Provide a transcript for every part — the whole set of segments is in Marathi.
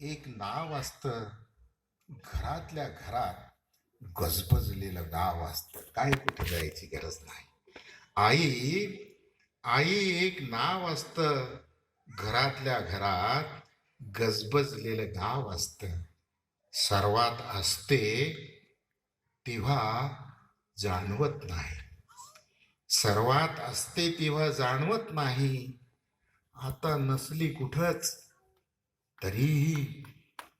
एक नाव असतं. घरातल्या घरात गजबजलेलं गाव असतं. काय कुठे जायची गरज नाही. आई आई एक नाव असतं. घरातल्या घरात गजबजलेलं गाव असतं. सर्वात असते तेव्हा जाणवत नाही. सर्वात असते तेव्हा जाणवत नाही. आता नसली कुठंच तरीही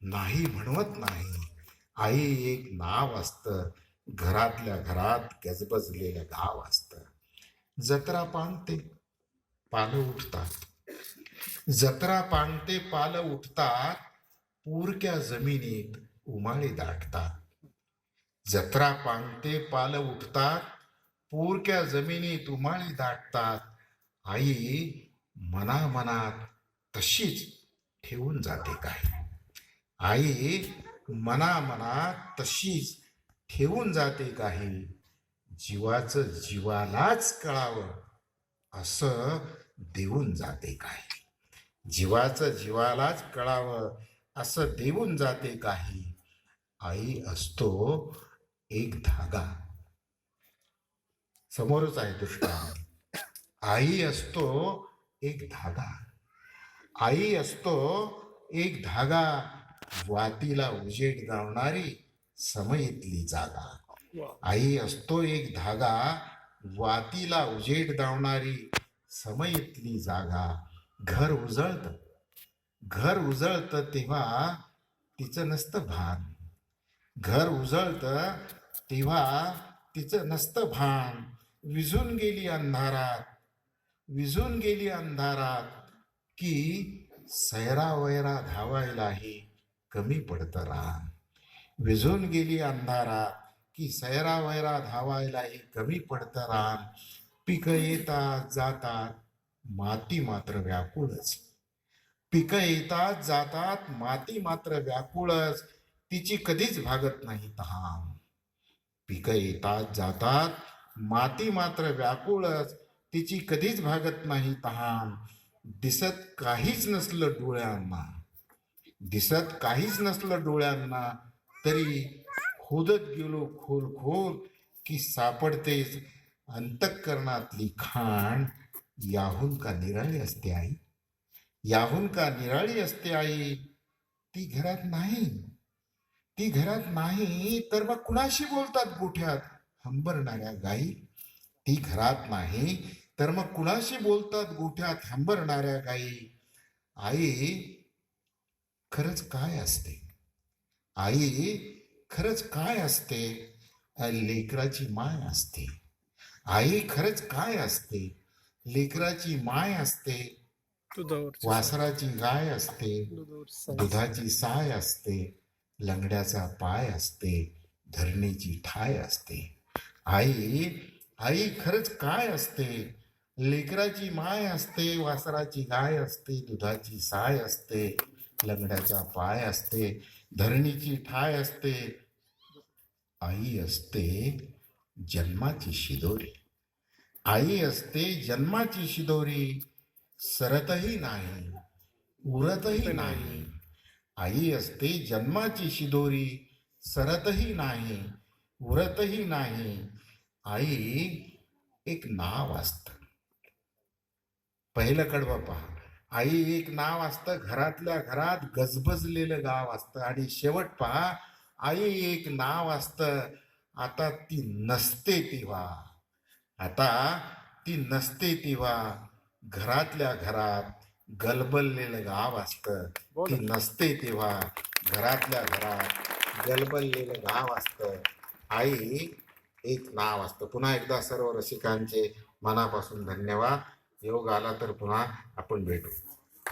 नाही म्हणवत नाही. आई एक नाव असतं. घरातल्या घरात गजबजलेलं गाव असतं. जत्रा पांगते पालं उठतात. जत्रा पांगते पालं उठतात पूरक्या जमिनीत उमाळे दाटतात. जत्रा पांगते पालं उठतात पूरक्या जमिनीत उमाळे दाटतात. आई मनामनात तशीच ठेवून जाते काय आई मनामनात तशीच ठेवून जाते काही. जीवाचं जीवालाच कळावं असं देऊन जाते काही. जीवाचं जीवालाच कळावं असं देऊन जाते काही. आई असतो एक धागा. समोरच आहे दुष्काळ. आई असतो एक धागा. आई असतो एक धागा वातीला उजेड गावणारी समयीतली जागा. आई असतो एक धागा वातीला उजेड दावणारी समयीतली जागा. घर उजळत. घर उजळत तेव्हा तिचं नसतं भान. घर उजळत तेव्हा तिचं नसतं भान. विझून गेली अंधारात. विझून गेली अंधारात. की सैरा वैरा धावायलाही कमी पडतं रान. विझून गेली अंधारात की सैरा वैरा धावायलाही कमी पडतं रान. पिकं येतात जातात माती मात्र व्याकुळच. पिकं येतात जातात माती मात्र व्याकुळच. तिची कधीच भागत नाही तहान. पिकं येतात जातात माती मात्र व्याकुळच. तिची कधीच भागत नाही तहान. दिसत काहीच नसलं डोळ्यांना दिसत काहीच नसलं डोळ्यांना तरी खोदत गेलो खोल खोल की सापडतेच अंतःकरणातली खाण याहून का निराळी असते आई? याहून का निराळी असते आई? ती घरात नाही. ती घरात नाही तर मग कुणाशी बोलतात गोठ्यात? हंबरणाऱ्या गाई ती घरात नाही तर मग कुणाशी बोलतात गोठ्यात? हंबरणाऱ्या गाई. आई खरंच काय असते? आई खरंच काय असते? लेकराची माय असते. आई खरंच काय असते? लेकराची माय असते. वासराची गाय असते. दुधाची साय असते. लंगड्याचा पाय असते. धरणीची ठाय असते. आई आई खरंच काय असते? लेकराची माय असते वासराची गाय असते दुधाची साय असते लंगड्याचा पाय असते धरणीची ठाय असते आई असते जन्माची शिदोरी. आई असते जन्माची शिदोरी सरतही नाही उरतही नाही. आई असते जन्माची शिदोरी सरतही नाही उरतही नाही. आई एक नाव असतं. पहिलं कडवं पहा. आई एक नाव असतं घरातल्या घरात गजबजलेलं गाव असतं. आणि शेवट पहा आई एक नाव असतं. आता ती नसते तेव्हा. आता ती नसते तेव्हा. घरातल्या घरात गलबललेलं गाव असतं. ती नसते तेव्हा. घरातल्या घरात गलबललेलं गाव असतं. आई एक नाव असतं. पुन्हा एकदा सर्व रसिकांचे मनापासून धन्यवाद. योग आला तर पुन्हा आपण भेटू.